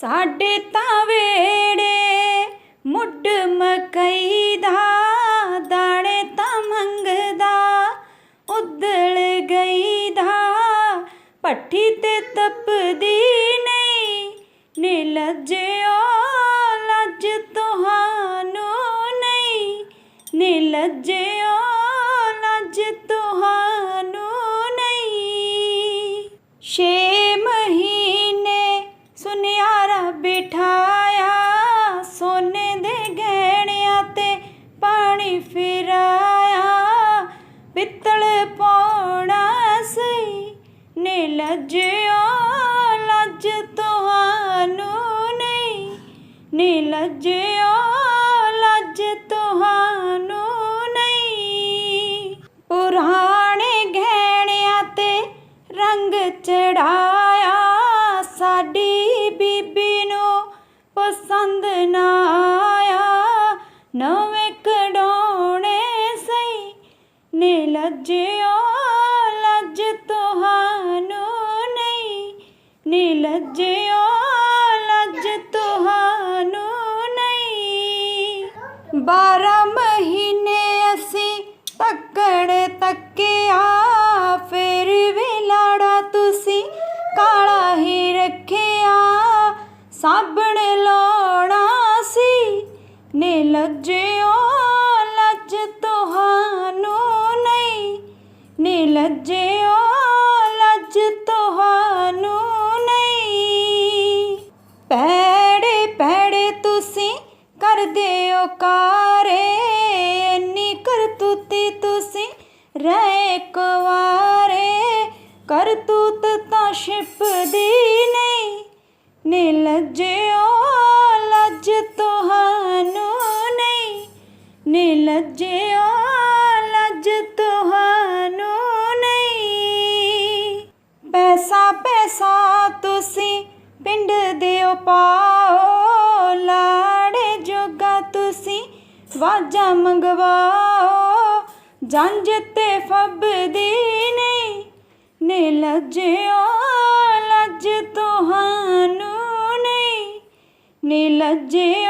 ਸਾਡੇ ਤਾਂ ਵੇੜੇ ਮੁੱਢ ਮਕਈ ਦਾ, ਦਾਣੇ ਤਾਂ ਮੰਗਦਾ ਉਦਲ ਗਈ ਦਾ। ਪੱਠੀ ਤੇ ਤਪਦੀ ਨਹੀਂ ਨੀ ਲੱਜਿਓ ਲੱਜ ਤੁਹਾਨੂੰ ਨਹੀਂ। ਨੀ ਲੱਜਿਓ ਲੱਜਿਓ ਲੱਜ ਤੁਹਾਨੂੰ ਨਹੀਂ। ਨੀ ਲੱਜਿਓ ਲੱਜ ਤੁਹਾਨੂੰ ਨਹੀਂ। ਪੁਰਾਣੇ ਗਹਿਣਿਆਂ ਤੇ ਰੰਗ ਚੜਾਇਆ, ਸਾਡੀ ਬੀਬੀ ਨੂੰ ਪਸੰਦ ਨਾ ਆਇਆ। ਨਵੇਂ ਕਢਾਉਣੇ ਸਹੀ ਨੇ ਲੱਜਿਓ 12 ਮਹੀਨੇ ਅਸੀਂ ਤੱਕਣ ਤੱਕਿਆ ਫਿਰ ਵੀ ਲਾੜਾ ਤੁਸੀਂ ਕਾਲਾ ਹੀ ਰੱਖਿਆ। ਸਾਬਣ ਲਾਉਣਾ ਸੀ ਨੇ ਲੱਜਿਓ ਲੱਜ ਤੁਹਾਨੂੰ ਨਹੀਂ। ਨੇ ਲੱਜਿਓ ਲੱਜ ਕਰਦੇ ਹੋ ਕਾਰੇ ਇੰਨੀ ਕਰਤੂਤੀ ਤੁਸੀਂ ਰਹਿ ਕੁਵਾਰੇ ਕਰਤੂਤ ਤਾਂ ਛਿਪਦੀ ਨਹੀਂ। ਨੀ ਲੱਜਿਓ ਲੱਜ ਤੁਹਾਨੂੰ ਨਹੀਂ। ਨੀ ਲੱਜਿਓ ਲੱਜ ਤੁਹਾਨੂੰ ਨਹੀਂ। ਪੈਸਾ ਪੈਸਾ ਤੁਸੀਂ ਪਿੰਡ ਦੇ ਪਾਓ ਤੁਸੀਂ ਵਾਜਾ ਮੰਗਵਾਓ ਜੰਜ ਤੇ ਫੱਬਦੀ ਨਹੀਂ ਨੇ ਲੱਜਿਓ ਲੱਜ ਤੁਹਾਨੂੰ ਨਹੀਂ ਨੀ ਲੱਜਿਓ